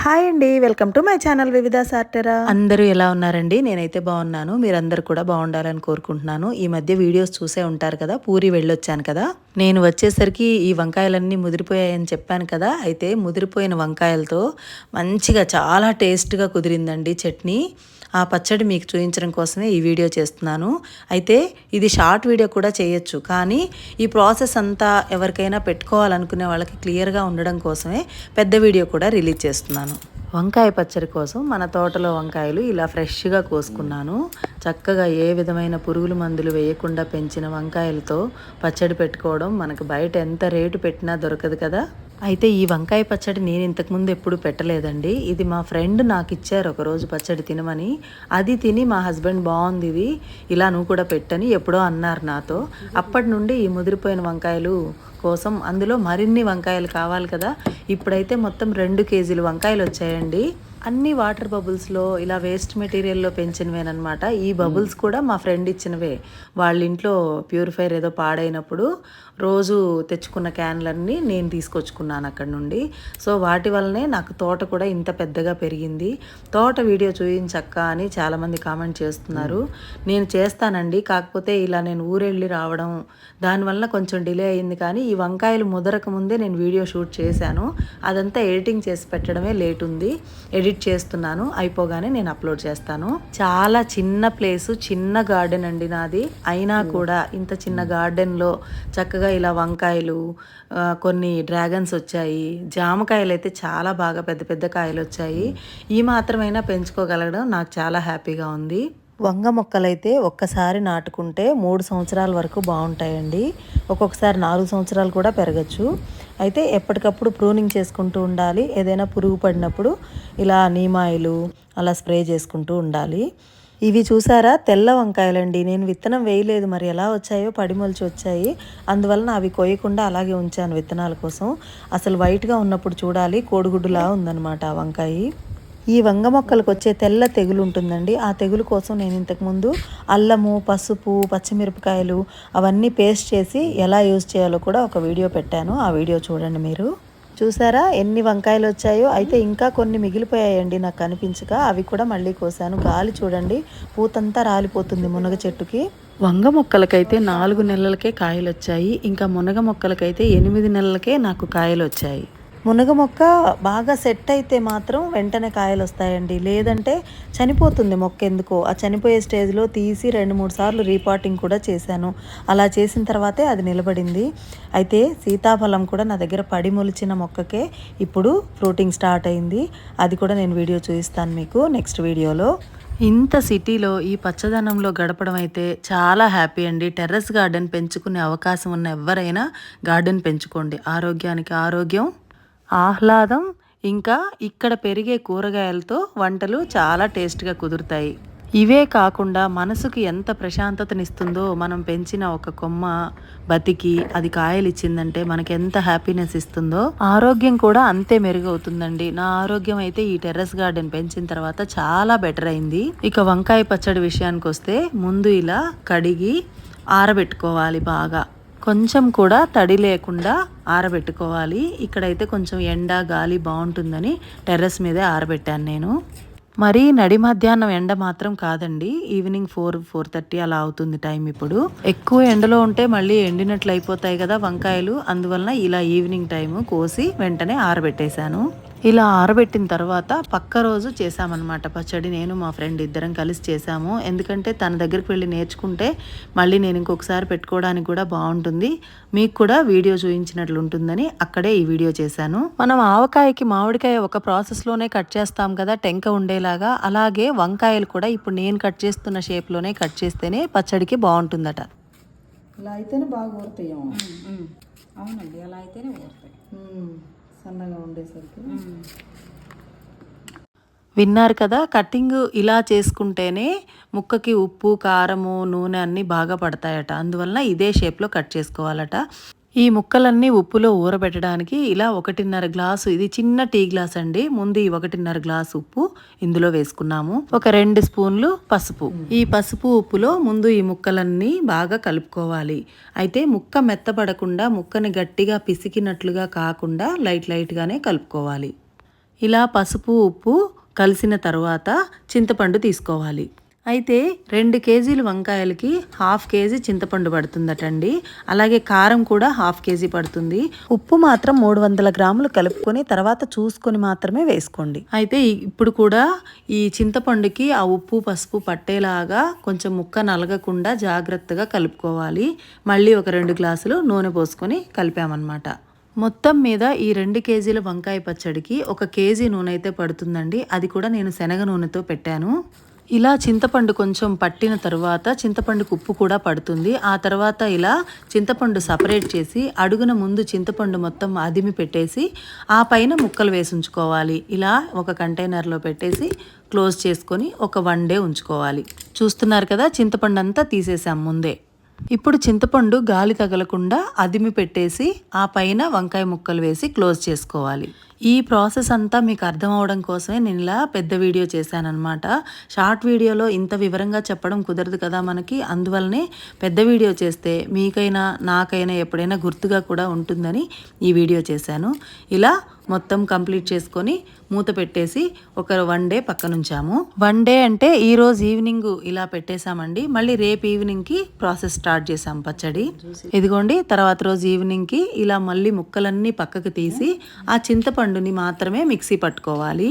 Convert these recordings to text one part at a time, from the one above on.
Hi అండి welcome to my channel వివిధ సార్టెరా. అందరూ ఎలా ఉన్నారండి? నేనైతే బాగున్నాను. మీరందరూ కూడా బాగుండాలని కోరుకుంటున్నాను. ఈ మధ్య వీడియోస్ చూసే ఉంటారు కదా పూరి వెళ్ళొచ్చాను కదా. నేను వచ్చేసరికి ఈ వంకాయలన్నీ ముదిరిపోయాయని చెప్పాను కదా అయితే ముదిరిపోయిన వంకాయలతో మంచిగా చాలా టేస్ట్గా కుదిరిందండి చట్నీ. ఆ పచ్చడి మీకు చూపించడం కోసమే ఈ వీడియో చేస్తున్నాను. అయితే ఇది షార్ట్ వీడియో కూడా చేయొచ్చు. కానీ ఈ ప్రాసెస్ అంతా ఎవరికైనా పెట్టుకోవాలనుకునే వాళ్ళకి క్లియర్గా ఉండడం కోసమే పెద్ద వీడియో కూడా రిలీజ్ చేస్తున్నాను. వంకాయ పచ్చడి కోసం మన తోటలో వంకాయలు ఇలా ఫ్రెష్గా కోసుకున్నాను. చక్కగా ఏ విధమైన పురుగుల మందులు వేయకుండా పెంచిన వంకాయలతో పచ్చడి పెట్టుకోవడం మనకు బయట ఎంత రేటు పెట్టినా దొరకదు కదా. అయితే ఈ వంకాయ పచ్చడి నేను ఇంతకుముందు ఎప్పుడు పెట్టలేదండి. ఇది మా ఫ్రెండ్ నాకు ఇచ్చారు ఒకరోజు పచ్చడి తినమని. అది తిని మా హస్బెండ్ బాగుంది ఇది ఇలా నువ్వు కూడా పెట్టని ఎప్పుడో అన్నారు నాతో. అప్పటి నుండి ఈ ముదిరిపోయిన వంకాయలు కోసం అందులో మరిన్ని వంకాయలు కావాలి కదా. ఇప్పుడైతే మొత్తం రెండు కేజీలు వంకాయలు వచ్చాయండి. అన్ని వాటర్ బబుల్స్లో ఇలా వేస్ట్ మెటీరియల్లో పెంచినవేనమాట ఈ బబుల్స్ కూడా మా ఫ్రెండ్ ఇచ్చినవే. వాళ్ళ ఇంట్లో ప్యూరిఫైర్ ఏదో పాడైనప్పుడు రోజు తెచ్చుకున్న క్యాన్లన్నీ నేను తీసుకొచ్చుకున్నాను అక్కడ నుండి. సో వాటి వల్లనే నాకు తోట కూడా ఇంత పెద్దగా పెరిగింది. తోట వీడియో చూయించక్క అని చాలామంది కామెంట్ చేస్తున్నారు. నేను చేస్తానండి. కాకపోతే ఇలా నేను ఊరెళ్ళి రావడం దానివల్ల కొంచెం డిలే అయింది కానీ ఈ వంకాయలు ముదరక ముందే నేను వీడియో షూట్ చేశాను. అదంతా ఎడిటింగ్ చేసి పెట్టడమే లేట్ ఉంది. ఎడిట్ చేస్తున్నాను. అయిపోగానే నేను అప్లోడ్ చేస్తాను. చాలా చిన్న ప్లేసు చిన్న గార్డెన్ అండి నాది. అయినా కూడా ఇంత చిన్న గార్డెన్లో చక్కగా ఇలా వంకాయలు కొన్ని డ్రాగన్స్ వచ్చాయి. జామకాయలు అయితే చాలా బాగా పెద్ద పెద్ద కాయలు వచ్చాయి. ఈ మాత్రమైనా పెంచుకోగలగడం నాకు చాలా హ్యాపీగా ఉంది. వంగ మొక్కలైతే ఒక్కసారి నాటుకుంటే మూడు సంవత్సరాల వరకు బాగుంటాయండి. ఒక్కొక్కసారి నాలుగు సంవత్సరాలు కూడా పెరగచ్చు. అయితే ఎప్పటికప్పుడు ప్రూనింగ్ చేసుకుంటూ ఉండాలి. ఏదైనా పురుగు పడినప్పుడు ఇలా నీమాయిలు అలా స్ప్రే చేసుకుంటూ ఉండాలి. ఇవి చూసారా? తెల్ల వంకాయలండి. నేను విత్తనం వేయలేదు. మరి ఎలా వచ్చాయో పడిమొలిచి వచ్చాయి. అందువలన అవి కోయకుండా అలాగే ఉంచాను విత్తనాల కోసం. అసలు వైట్గా ఉన్నప్పుడు చూడాలి. కోడిగుడ్డులా ఉందన్నమాట ఆ వంకాయ. ఈ వంగ మొక్కలకు వచ్చే తెల్ల తెగులు ఉంటుందండి. ఆ తెగులు కోసం నేను ఇంతకుముందు అల్లము పసుపు పచ్చిమిరపకాయలు అవన్నీ పేస్ట్ చేసి ఎలా యూజ్ చేయాలో కూడా ఒక వీడియో పెట్టాను. ఆ వీడియో చూడండి మీరు. చూసారా? ఎన్ని వంకాయలు వచ్చాయో? అయితే ఇంకా కొన్ని మిగిలిపోయాయండి నాకు కనిపించక అవి కూడా మళ్ళీ కోసాను. గాలి చూడండి. పూతంతా రాలిపోతుంది మునగ చెట్టుకి. వంగ మొక్కలకైతే నాలుగు నెలలకే కాయలు వచ్చాయి ఇంకా మునగ మొక్కలకైతే ఎనిమిది నెలలకే నాకు కాయలు వచ్చాయి మునగ మొక్క బాగా సెట్ అయితే మాత్రం వెంటనే కాయలు వస్తాయండి లేదంటే చనిపోతుంది మొక్క ఎందుకో. ఆ చనిపోయే స్టేజ్లో తీసి రెండు మూడు సార్లు రీపాటింగ్ కూడా చేశాను. అలా చేసిన తర్వాతే అది నిలబడింది. అయితే సీతాఫలం కూడా నా దగ్గర పడి మొలిచిన మొక్కకే ఇప్పుడు ఫ్రూటింగ్ స్టార్ట్ అయింది. అది కూడా నేను వీడియో చూపిస్తాను మీకు నెక్స్ట్ వీడియోలో. ఇంత సిటీలో ఈ పచ్చదనంలో గడపడం అయితే చాలా హ్యాపీ అండి. టెర్రస్ గార్డెన్ పెంచుకునే అవకాశం ఉన్న ఎవరైనా గార్డెన్ పెంచుకోండి. ఆరోగ్యానికి ఆరోగ్యం. ఆహ్లాదం ఇంకా ఇక్కడ పెరిగే కూరగాయలతో వంటలు చాలా టేస్ట్గా కుదురుతాయి. ఇవే కాకుండా మనసుకి ఎంత ప్రశాంతతనిస్తుందో మనం పెంచిన ఒక కొమ్మ బతికి అది కాయలు ఇచ్చిందంటే మనకి ఎంత హ్యాపీనెస్ ఇస్తుందో ఆరోగ్యం కూడా అంతే మెరుగవుతుందండి. నా ఆరోగ్యం అయితే ఈ టెర్రస్ గార్డెన్ పెంచిన తర్వాత చాలా బెటర్ అయింది. ఇక వంకాయ పచ్చడి విషయానికి వస్తే ముందు ఇలా కడిగి ఆరబెట్టుకోవాలి బాగా. కొంచెం కూడా తడి లేకుండా ఆరబెట్టుకోవాలి. ఇక్కడైతే కొంచెం ఎండ గాలి బాగుంటుందని టెర్రస్ మీదే ఆరబెట్టాను నేను. మరి నడి మధ్యాహ్నం ఎండ మాత్రం కాదండి. ఈవినింగ్ ఫోర్ ఫోర్ థర్టీ అలా అవుతుంది టైం ఇప్పుడు. ఎక్కువ ఎండలో ఉంటే మళ్ళీ ఎండినట్లు అయిపోతాయి కదా వంకాయలు. అందువలన ఇలా ఈవినింగ్ టైము కోసి వెంటనే ఆరబెట్టేశాను. ఇలా ఆరబెట్టిన తర్వాత పక్క రోజు చేసామన్నమాట పచ్చడి. నేను మా ఫ్రెండ్ ఇద్దరం కలిసి చేసాము ఎందుకంటే తన దగ్గరికి వెళ్ళి నేర్చుకుంటే మళ్ళీ నేను ఇంకొకసారి పెట్టుకోవడానికి కూడా బాగుంటుంది. మీకు కూడా వీడియో చూపించినట్లు ఉంటుందని అక్కడే ఈ వీడియో చేశాను. మనం ఆవకాయకి మామిడికాయ ఒక ప్రాసెస్లోనే కట్ చేస్తాం కదా టెంక ఉండేలాగా. అలాగే వంకాయలు కూడా ఇప్పుడు నేను కట్ చేస్తున్న షేప్లోనే కట్ చేస్తేనే పచ్చడికి బాగుంటుందట. ఇలా అయితేనే బాగా ఊరుతాయేమో. అవునండి అలా అయితేనే ఊరుతాయి. సన్నగా ఉండేసరికి. విన్నారు కదా కటింగ్ ఇలా చేసుకుంటేనే ముక్కకి ఉప్పు కారము నూనె అన్నీ బాగా పడతాయట. అందువలన ఇదే షేప్లో కట్ చేసుకోవాలట. ఈ ముక్కలన్నీ ఉప్పులో ఊరబెట్టడానికి ఇలా ఒకటిన్నర గ్లాసు ఇది చిన్న టీ గ్లాస్ అండి. ముందు ఈ ఒకటిన్నర గ్లాస్ ఉప్పు ఇందులో వేసుకున్నాము. ఒక రెండు స్పూన్లు పసుపు. ఈ పసుపు ఉప్పులో ముందు ఈ ముక్కలన్నీ బాగా కలుపుకోవాలి. అయితే ముక్క మెత్తపడకుండా ముక్కని గట్టిగా పిసికినట్లుగా కాకుండా లైట్ లైట్గానే కలుపుకోవాలి. ఇలా పసుపు ఉప్పు కలిసిన తర్వాత చింతపండు తీసుకోవాలి. అయితే రెండు కేజీలు వంకాయలకి హాఫ్ కేజీ చింతపండు పడుతుందటండి. అలాగే కారం కూడా హాఫ్ కేజీ పడుతుంది. ఉప్పు మాత్రం మూడు వందల గ్రాములు కలుపుకొని తర్వాత చూసుకొని మాత్రమే వేసుకోండి. అయితే ఇప్పుడు కూడా ఈ చింతపండుకి ఆ ఉప్పు పసుపు పట్టేలాగా కొంచెం ముక్క నలగకుండా జాగ్రత్తగా కలుపుకోవాలి. మళ్ళీ ఒక రెండు గ్లాసులు నూనె పోసుకొని కలిపామన్నమాట. మొత్తం మీద ఈ రెండు కేజీల వంకాయ పచ్చడికి ఒక కేజీ నూనె అయితే పడుతుందండి. అది కూడా నేను శనగ నూనెతో పెట్టాను. ఇలా చింతపండు కొంచెం పట్టిన తర్వాత చింతపండుకు ఉప్పు కూడా పడుతుంది. ఆ తర్వాత ఇలా చింతపండు సపరేట్ చేసి అడుగున ముందు చింతపండు మొత్తం అదిమి పెట్టేసి ఆ పైన ముక్కలు వేసి ఉంచుకోవాలి. ఇలా ఒక కంటైనర్లో పెట్టేసి క్లోజ్ చేసుకొని ఒక వన్ డే ఉంచుకోవాలి. చూస్తున్నారు కదా చింతపండు అంతా తీసేసాం ముందే. ఇప్పుడు చింతపండు గాలి తగలకుండా అదిమి పెట్టేసి ఆ పైన వంకాయ ముక్కలు వేసి క్లోజ్ చేసుకోవాలి. ఈ ప్రాసెస్ అంతా మీకు అర్థం అవడం కోసమే నేను ఇలా పెద్ద వీడియో చేశానమాట షార్ట్ వీడియోలో ఇంత వివరంగా చెప్పడం కుదరదు కదా మనకి. అందువల్లనే పెద్ద వీడియో చేస్తే మీకైనా నాకైనా ఎప్పుడైనా గుర్తుగా కూడా ఉంటుందని ఈ వీడియో చేశాను. ఇలా మొత్తం కంప్లీట్ చేసుకొని మూత పెట్టేసి ఒక వన్ డే పక్కనుంచాము. వన్ డే అంటే ఈరోజు ఈవినింగ్ ఇలా పెట్టేశామండి. మళ్ళీ రేపు ఈవినింగ్కి ప్రాసెస్ స్టార్ట్ చేసాం పచ్చడి. ఇదిగోండి తర్వాత రోజు ఈవినింగ్కి ఇలా మళ్ళీ ముక్కలన్నీ పక్కకు తీసి ఆ చింతపండుని మాత్రమే మిక్సీ పట్టుకోవాలి.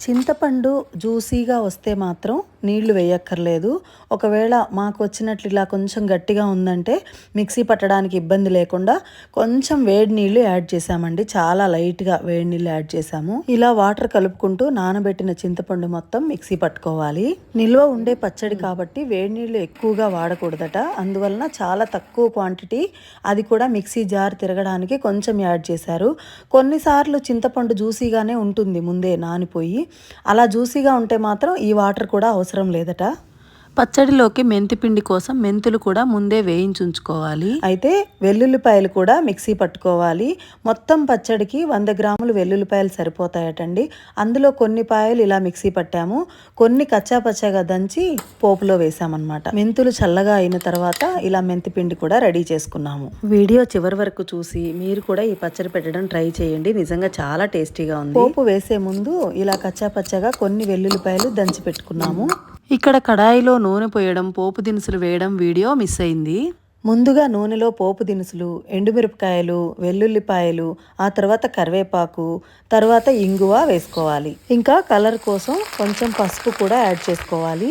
చింతపండు జ్యూసీగా వస్తే మాత్రం నీళ్ళు వేయక్కర్లేదు. ఒకవేళ మాకు వచ్చినట్లు ఇలా కొంచెం గట్టిగా ఉందంటే మిక్సీ పట్టడానికి ఇబ్బంది లేకుండా కొంచెం వేడి నీళ్ళు యాడ్ చేసామండి చాలా లైట్గా వేడి నీళ్ళు యాడ్ చేసాము ఇలా వాటర్ కలుపుకుంటూ నానబెట్టిన చింతపండు మొత్తం మిక్సీ పట్టుకోవాలి. నిల్వ ఉండే పచ్చడి కాబట్టి వేడి నీళ్ళు ఎక్కువగా వాడకూడదట. అందువలన చాలా తక్కువ క్వాంటిటీ అది కూడా మిక్సీ జార్ తిరగడానికి కొంచెం యాడ్ చేశారు. కొన్నిసార్లు చింతపండు జ్యూసీగానే ఉంటుంది ముందే నానిపోయి. అలా జ్యూసీగా ఉంటే మాత్రం ఈ వాటర్ కూడా అవసరం అవసరం లేదట. పచ్చడిలోకి మెంతిపిండి కోసం మెంతులు కూడా ముందే వేయించుంచుకోవాలి అయితే వెల్లుల్లిపాయలు కూడా మిక్సీ పట్టుకోవాలి. మొత్తం పచ్చడికి వంద గ్రాములు వెల్లుల్లిపాయలు సరిపోతాయటండి. అందులో కొన్ని పాయలు ఇలా మిక్సీ పట్టాము. కొన్ని కచ్చా పచ్చాగా దంచి పోపులో వేసామన్నమాట. మెంతులు చల్లగా అయిన తర్వాత ఇలా మెంతిపిండి కూడా రెడీ చేసుకున్నాము. వీడియో చివరి వరకు చూసి మీరు కూడా ఈ పచ్చడి పెట్టడం ట్రై చేయండి. నిజంగా చాలా టేస్టీగా ఉంది. పోపు వేసే ముందు ఇలా కచ్చా పచ్చగా కొన్ని వెల్లుల్లిపాయలు దంచి పెట్టుకున్నాము. ఇక్కడ కడాయిలో నూనె పోయడం పోపు దినుసులు వేయడం వీడియో మిస్ అయింది. ముందుగా నూనెలో పోపు దినుసులు ఎండుమిరపకాయలు వెల్లుల్లిపాయలు ఆ తర్వాత కరివేపాకు తర్వాత ఇంగువ వేసుకోవాలి. ఇంకా కలర్ కోసం కొంచెం పసుపు కూడా యాడ్ చేసుకోవాలి.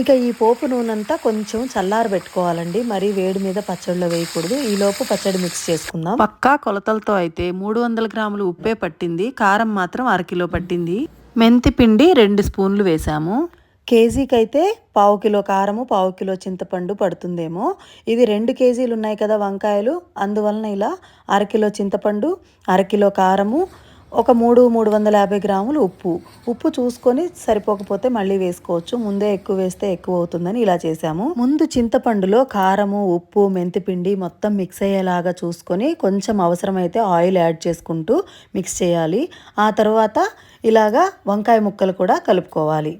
ఇక ఈ పోపు నూనెంతా కొంచెం చల్లారబెట్టుకోవాలండి మరి వేడి మీద పచ్చడిలో వేయకూడదు. ఈ లోపు పచ్చడి మిక్స్ చేసుకుందాం. పక్కా కొలతలతో అయితే మూడు వందల గ్రాములు ఉప్పే పట్టింది. కారం మాత్రం అరకిలో పట్టింది. మెంతి పిండి రెండు స్పూన్లు వేసాము. కేజీకి అయితే పావు కిలో కారము పావు కిలో చింతపండు పడుతుందేమో. ఇది రెండు కేజీలు ఉన్నాయి కదా వంకాయలు. అందువలన ఇలా అరకిలో చింతపండు అరకిలో కారము ఒక మూడు మూడు వందల యాభై గ్రాములు ఉప్పు. ఉప్పు చూసుకొని సరిపోకపోతే మళ్ళీ వేసుకోవచ్చు. ముందే ఎక్కువ వేస్తే ఎక్కువ అవుతుందని ఇలా చేసాము ముందు చింతపండులో కారము ఉప్పు మెంతిపిండి మొత్తం మిక్స్ అయ్యేలాగా చూసుకొని కొంచెం అవసరమైతే ఆయిల్ యాడ్ చేసుకుంటూ మిక్స్ చేయాలి. ఆ తర్వాత ఇలాగా వంకాయ ముక్కలు కూడా కలుపుకోవాలి.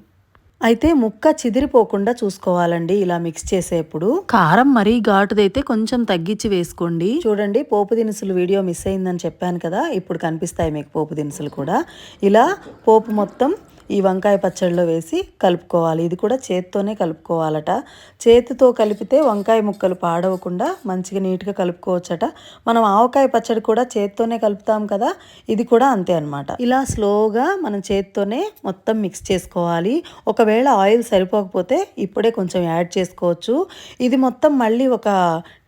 అయితే ముక్క చిదిరిపోకుండా చూసుకోవాలండి ఇలా మిక్స్ చేసేప్పుడు. కారం మరీ ఘాటుదైతే కొంచెం తగ్గించి వేసుకోండి. చూడండి పోపు దినుసులు వీడియో మిస్ అయిందని చెప్పాను కదా ఇప్పుడు కనిపిస్తాయి మీకు పోపు దినుసులు కూడా. ఇలా పోపు మొత్తం ఈ వంకాయ పచ్చడిలో వేసి కలుపుకోవాలి. ఇది కూడా చేత్తోనే కలుపుకోవాలట. చేతితో కలిపితే వంకాయ ముక్కలు పాడవకుండా మంచిగా నీట్గా కలుపుకోవచ్చట. మనం ఆవకాయ పచ్చడి కూడా చేత్తోనే కలుపుతాం కదా? ఇది కూడా అంతే అనమాట ఇలా స్లోగా మనం చేతితోనే మొత్తం మిక్స్ చేసుకోవాలి. ఒకవేళ ఆయిల్ సరిపోకపోతే ఇప్పుడే కొంచెం యాడ్ చేసుకోవచ్చు. ఇది మొత్తం మళ్ళీ ఒక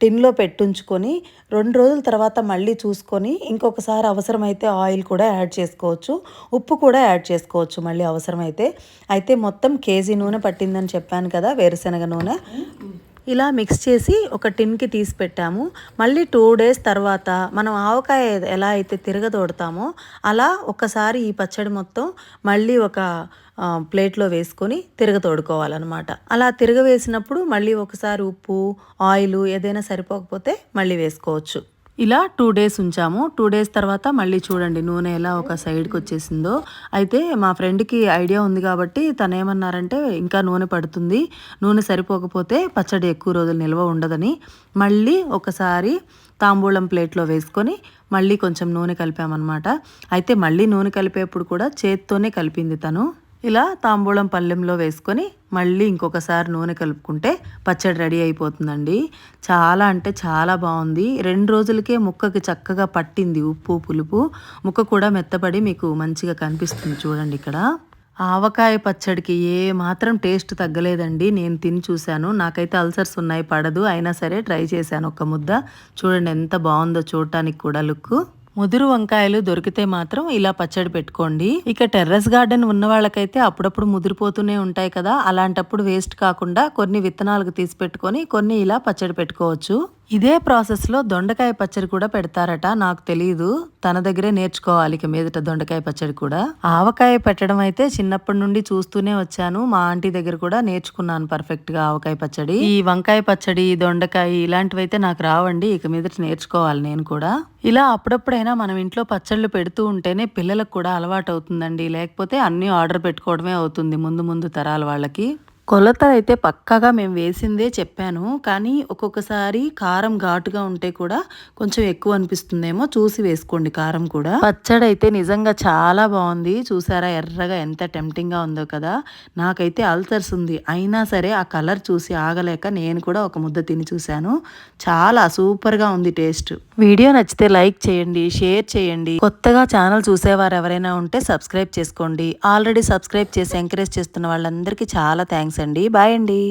టిన్లో పెట్టుంచుకొని రెండు రోజుల తర్వాత మళ్ళీ చూసుకొని ఇంకొకసారి అవసరమైతే ఆయిల్ కూడా యాడ్ చేసుకోవచ్చు ఉప్పు కూడా యాడ్ చేసుకోవచ్చు మళ్ళీ అవసరమైతే. అయితే మొత్తం కేజీ నూనె పట్టిందని చెప్పాను కదా వేరుశనగ నూనె. ఇలా మిక్స్ చేసి ఒక టిన్కి తీసి పెట్టాము. మళ్ళీ టూ డేస్ తర్వాత మనం ఆవకాయ ఎలా అయితే తిరగదోడతామో అలా ఒకసారి ఈ పచ్చడి మొత్తం మళ్ళీ ఒక ప్లేట్లో వేసుకొని తిరగతోడుకోవాలన్నమాట అలా తిరగవేసినప్పుడు మళ్ళీ ఒకసారి ఉప్పు ఆయిల్ ఏదైనా సరిపోకపోతే మళ్ళీ వేసుకోవచ్చు. ఇలా టూ డేస్ ఉంచాము. టూ డేస్ తర్వాత మళ్ళీ చూడండి నూనె ఎలా ఒక సైడ్కి వచ్చేసిందో. అయితే మా ఫ్రెండ్కి ఐడియా ఉంది కాబట్టి తను ఏమన్నారంటే ఇంకా నూనె పడుతుంది. నూనె సరిపోకపోతే పచ్చడి ఎక్కువ రోజులు నిల్వ ఉండదని. మళ్ళీ ఒకసారి తాంబూలం ప్లేట్లో వేసుకొని మళ్ళీ కొంచెం నూనె కలిపామన్నమాట. అయితే మళ్ళీ నూనె కలిపేప్పుడు కూడా చేత్తోనే కలిపింది తను. ఇలా తాంబూలం పళ్ళెంలో వేసుకొని మళ్ళీ ఇంకొకసారి నూనె కలుపుకుంటే పచ్చడి రెడీ అయిపోతుందండి. చాలా అంటే చాలా బాగుంది. రెండు రోజులకే ముక్కకి చక్కగా పట్టింది ఉప్పు పులుపు. ముక్క కూడా మెత్తపడి మీకు మంచిగా కనిపిస్తుంది చూడండి ఇక్కడ. ఆవకాయ పచ్చడికి ఏ మాత్రం టేస్ట్ తగ్గలేదండి. నేను తిని చూశాను. నాకైతే అల్సర్స్ ఉన్నాయి పడదు. అయినా సరే ట్రై చేశాను ఒక ముద్ద. చూడండి ఎంత బాగుందో చూడటానికి కూడా లుక్ ముదురు వంకాయలు దొరికితే మాత్రం ఇలా పచ్చడి పెట్టుకోండి. ఇక టెర్రస్ గార్డెన్ ఉన్న వాళ్ళకైతే అప్పుడప్పుడు ముదిరిపోతూనే ఉంటాయి కదా. అలాంటప్పుడు వేస్ట్ కాకుండా కొన్ని విత్తనాలకు తీసి పెట్టుకొని కొన్ని ఇలా పచ్చడి పెట్టుకోవచ్చు. ఇదే ప్రాసెస్లో దొండకాయ పచ్చడి కూడా పెడతారట నాకు తెలియదు తన దగ్గరే నేర్చుకోవాలి ఇక మీదట దొండకాయ పచ్చడి కూడా. ఆవకాయ పెట్టడం అయితే చిన్నప్పటి నుండి చూస్తూనే వచ్చాను. మా ఆంటీ దగ్గర కూడా నేర్చుకున్నాను పర్ఫెక్ట్గా ఆవకాయ పచ్చడి. ఈ వంకాయ పచ్చడి దొండకాయ ఇలాంటివైతే నాకు రావండి ఇక మీదట నేర్చుకోవాలి నేను కూడా. ఇలా అప్పుడప్పుడైనా మనం ఇంట్లో పచ్చళ్ళు పెడుతూ ఉంటేనే పిల్లలకు కూడా అలవాటు అవుతుందండి. లేకపోతే అన్నీ ఆర్డర్ పెట్టుకోవడమే అవుతుంది ముందు ముందు తరాల వాళ్ళకి. కొలతలు అయితే పక్కాగా మేము వేసిందే చెప్పాను. కానీ ఒక్కొక్కసారి కారం ఘాటుగా ఉంటే కూడా కొంచెం ఎక్కువ అనిపిస్తుందేమో. చూసి వేసుకోండి కారం కూడా. పచ్చడి అయితే నిజంగా చాలా బాగుంది. చూసారా ఎర్రగా ఎంత టెంప్టింగ్గా ఉందో కదా. నాకైతే అల్సర్స్ ఉంది. అయినా సరే ఆ కలర్ చూసి ఆగలేక నేను కూడా ఒక ముద్ద తిని చూశాను. చాలా సూపర్గా ఉంది టేస్ట్. వీడియో నచ్చితే లైక్ చేయండి షేర్ చేయండి. కొత్తగా ఛానల్ చూసేవారు ఎవరైనా ఉంటే సబ్స్క్రైబ్ చేసుకోండి. ఆల్రెడీ సబ్స్క్రైబ్ చేసి ఎంకరేజ్ చేస్తున్న వాళ్ళందరికీ చాలా థ్యాంక్స్ అండి. బాయ్ అండి.